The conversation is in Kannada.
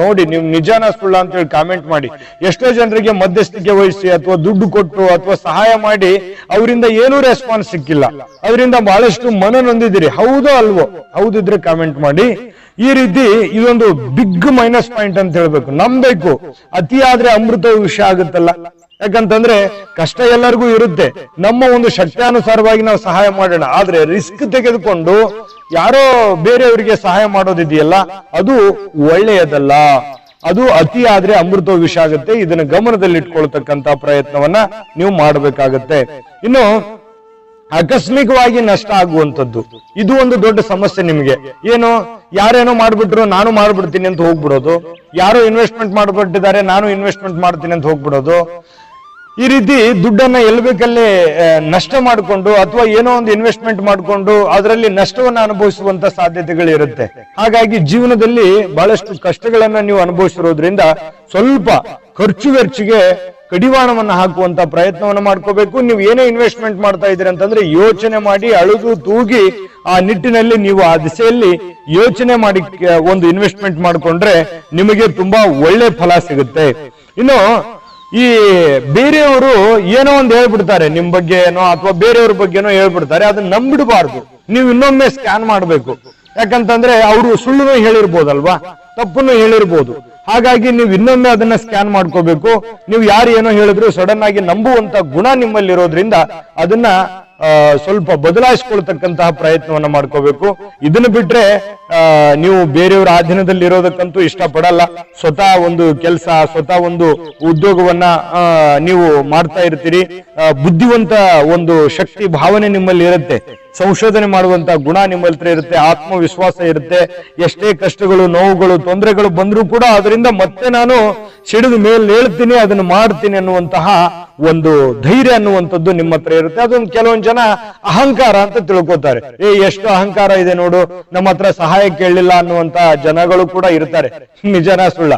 ನೋಡಿ, ನೀವು ನಿಜಾನ ಸುಳ್ಳ ಅಂತ ಹೇಳಿ ಕಾಮೆಂಟ್ ಮಾಡಿ. ಎಷ್ಟೋ ಜನರಿಗೆ ಮಧ್ಯಸ್ಥಿಕೆ ವಹಿಸಿ ಅಥವಾ ದುಡ್ಡು ಕೊಟ್ಟು ಅಥವಾ ಸಹಾಯ ಮಾಡಿ, ಅವರಿಂದ ಏನೂ ರೆಸ್ಪಾನ್ಸ್ ಸಿಕ್ಕಿಲ್ಲ. ಅವರಿಂದ ಬಹಳಷ್ಟು ಮನ ನೊಂದಿದ್ದೀರಿ. ಹೌದೋ ಅಲ್ವೋ? ಹೌದಿದ್ರೆ ಕಾಮೆಂಟ್ ಮಾಡಿ. ಈ ರೀತಿ ಇದೊಂದು ಬಿಗ್ ಮೈನಸ್ ಪಾಯಿಂಟ್ ಅಂತ ಹೇಳ್ಬೇಕು. ನಂಬೇಕು ಅತಿ ಆದ್ರೆ ಅಮೃತ ವಿಷಯ ಆಗುತ್ತಲ್ಲ. ಯಾಕಂತಂದ್ರೆ ಕಷ್ಟ ಎಲ್ಲರಿಗೂ ಇರುತ್ತೆ. ನಮ್ಮ ಒಂದು ಶಕ್ತಿಯಾನುಸಾರವಾಗಿ ನಾವು ಸಹಾಯ ಮಾಡೋಣ. ಆದ್ರೆ ರಿಸ್ಕ್ ತೆಗೆದುಕೊಂಡು ಯಾರೋ ಬೇರೆಯವರಿಗೆ ಸಹಾಯ ಮಾಡೋದಿದೆಯಲ್ಲ, ಅದು ಒಳ್ಳೆಯದಲ್ಲ. ಅದು ಅತಿ ಆದ್ರೆ ಅಮೃತ ವಿಷ ಆಗುತ್ತೆ. ಇದನ್ನ ಗಮನದಲ್ಲಿ ಇಟ್ಕೊಳ್ತಕ್ಕಂತ ಪ್ರಯತ್ನವನ್ನ ನೀವು ಮಾಡಬೇಕಾಗತ್ತೆ. ಇನ್ನು ಆಕಸ್ಮಿಕವಾಗಿ ನಷ್ಟ ಆಗುವಂತದ್ದು ಇದು ಒಂದು ದೊಡ್ಡ ಸಮಸ್ಯೆ ನಿಮಗೆ. ಏನು, ಯಾರೇನೋ ಮಾಡ್ಬಿಟ್ರು ನಾನು ಮಾಡ್ಬಿಡ್ತೀನಿ ಅಂತ ಹೋಗ್ಬಿಡೋದು. ಯಾರೋ ಇನ್ವೆಸ್ಟ್ಮೆಂಟ್ ಮಾಡ್ಬಿಟ್ಟಿದ್ದಾರೆ, ನಾನು ಇನ್ವೆಸ್ಟ್ಮೆಂಟ್ ಮಾಡ್ತೀನಿ ಅಂತ ಹೋಗ್ಬಿಡೋದು. ಈ ರೀತಿ ದುಡ್ಡನ್ನ ಎಲ್ಲಿ ಬೇಕಲ್ಲಿ ನಷ್ಟ ಮಾಡಿಕೊಂಡು ಅಥವಾ ಏನೋ ಒಂದು ಇನ್ವೆಸ್ಟ್ಮೆಂಟ್ ಮಾಡಿಕೊಂಡು ಅದರಲ್ಲಿ ನಷ್ಟವನ್ನ ಅನುಭವಿಸುವಂತ ಸಾಧ್ಯತೆಗಳಿರುತ್ತೆ. ಹಾಗಾಗಿ ಜೀವನದಲ್ಲಿ ಬಹಳಷ್ಟು ಕಷ್ಟಗಳನ್ನ ನೀವು ಅನುಭವಿಸಿರೋದ್ರಿಂದ ಸ್ವಲ್ಪ ಖರ್ಚು ವೆರ್ಚಿಗೆ ಕಡಿವಾಣವನ್ನ ಹಾಕುವಂತ ಪ್ರಯತ್ನವನ್ನ ಮಾಡ್ಕೋಬೇಕು. ನೀವು ಏನೇ ಇನ್ವೆಸ್ಟ್ಮೆಂಟ್ ಮಾಡ್ತಾ ಇದ್ದೀರಿ ಅಂತಂದ್ರೆ ಯೋಚನೆ ಮಾಡಿ ಅಳುದು ತೂಗಿ ಆ ನಿಟ್ಟಿನಲ್ಲಿ ನೀವು ಆ ದಿಸೆಯಲ್ಲಿ ಯೋಚನೆ ಮಾಡಿ ಒಂದು ಇನ್ವೆಸ್ಟ್ಮೆಂಟ್ ಮಾಡ್ಕೊಂಡ್ರೆ ನಿಮಗೆ ತುಂಬಾ ಒಳ್ಳೆ ಫಲ ಸಿಗುತ್ತೆ. ಇನ್ನು ಈ ಬೇರೆಯವರು ಏನೋ ಒಂದು ಹೇಳ್ಬಿಡ್ತಾರೆ ನಿಮ್ ಬಗ್ಗೆ ಏನೋ ಅಥವಾ ಬೇರೆಯವ್ರ ಬಗ್ಗೆನೋ ಹೇಳ್ಬಿಡ್ತಾರೆ ಅದನ್ನ ನಂಬಿಡಬಾರ್ದು. ನೀವು ಇನ್ನೊಮ್ಮೆ ಸ್ಕ್ಯಾನ್ ಮಾಡಬೇಕು. ಯಾಕಂತಂದ್ರೆ ಅವರು ಸುಳ್ಳುನು ಹೇಳಿರ್ಬೋದಲ್ವಾ? ತಪ್ಪನ್ನು ಹೇಳಿರ್ಬೋದು. ಹಾಗಾಗಿ ನೀವು ಇನ್ನೊಮ್ಮೆ ಅದನ್ನ ಸ್ಕ್ಯಾನ್ ಮಾಡ್ಕೋಬೇಕು. ನೀವು ಯಾರು ಏನೋ ಹೇಳಿದ್ರು ಸಡನ್ ಆಗಿ ನಂಬುವಂತ ಗುಣ ನಿಮ್ಮಲ್ಲಿರೋದ್ರಿಂದ ಅದನ್ನ ಆ, ಸ್ವಲ್ಪ ಬದಲಾಯಿಸ್ಕೊಳ್ತಕ್ಕಂತಹ ಪ್ರಯತ್ನವನ್ನ ಮಾಡ್ಕೋಬೇಕು. ಇದನ್ನ ಬಿಟ್ರೆ ನೀವು ಬೇರೆಯವರ ಅಧೀನದಲ್ಲಿ ಇರೋದಕ್ಕಂತೂ ಇಷ್ಟಪಡಲ್ಲ. ಸ್ವತಃ ಒಂದು ಕೆಲಸ, ಸ್ವತಃ ಒಂದು ಉದ್ಯೋಗವನ್ನ ನೀವು ಮಾಡ್ತಾ ಇರ್ತೀರಿ. ಬುದ್ಧಿವಂತ ಒಂದು ಶಕ್ತಿ, ಭಾವನೆ ನಿಮ್ಮಲ್ಲಿ ಇರುತ್ತೆ. ಸಂಶೋಧನೆ ಮಾಡುವಂತ ಗುಣ ನಿಮ್ಮ ಇರುತ್ತೆ, ಆತ್ಮವಿಶ್ವಾಸ ಇರುತ್ತೆ. ಎಷ್ಟೇ ಕಷ್ಟಗಳು, ನೋವುಗಳು, ತೊಂದರೆಗಳು ಬಂದರೂ ಕೂಡ ಅದರಿಂದ ಮತ್ತೆ ನಾನು ಸಿಡಿದು ಮೇಲೆ ಹೇಳ್ತೀನಿ, ಅದನ್ನು ಮಾಡ್ತೀನಿ ಅನ್ನುವಂತಹ ಒಂದು ಧೈರ್ಯ ಅನ್ನುವಂಥದ್ದು ನಿಮ್ಮ ಹತ್ರ ಇರುತ್ತೆ. ಅದೊಂದು ಕೆಲವೊಂದು ಜನ ಅಹಂಕಾರ ಅಂತ ತಿಳ್ಕೊತಾರೆ. ಏ, ಎಷ್ಟು ಅಹಂಕಾರ ಇದೆ ನೋಡು, ನಮ್ಮ ಹತ್ರ ಸಹಾಯ ಕೇಳಲಿಲ್ಲ ಅನ್ನುವಂತ ಜನಗಳು ಕೂಡ ಇರ್ತಾರೆ. ನಿಜನ ಸುಳ್ಳ?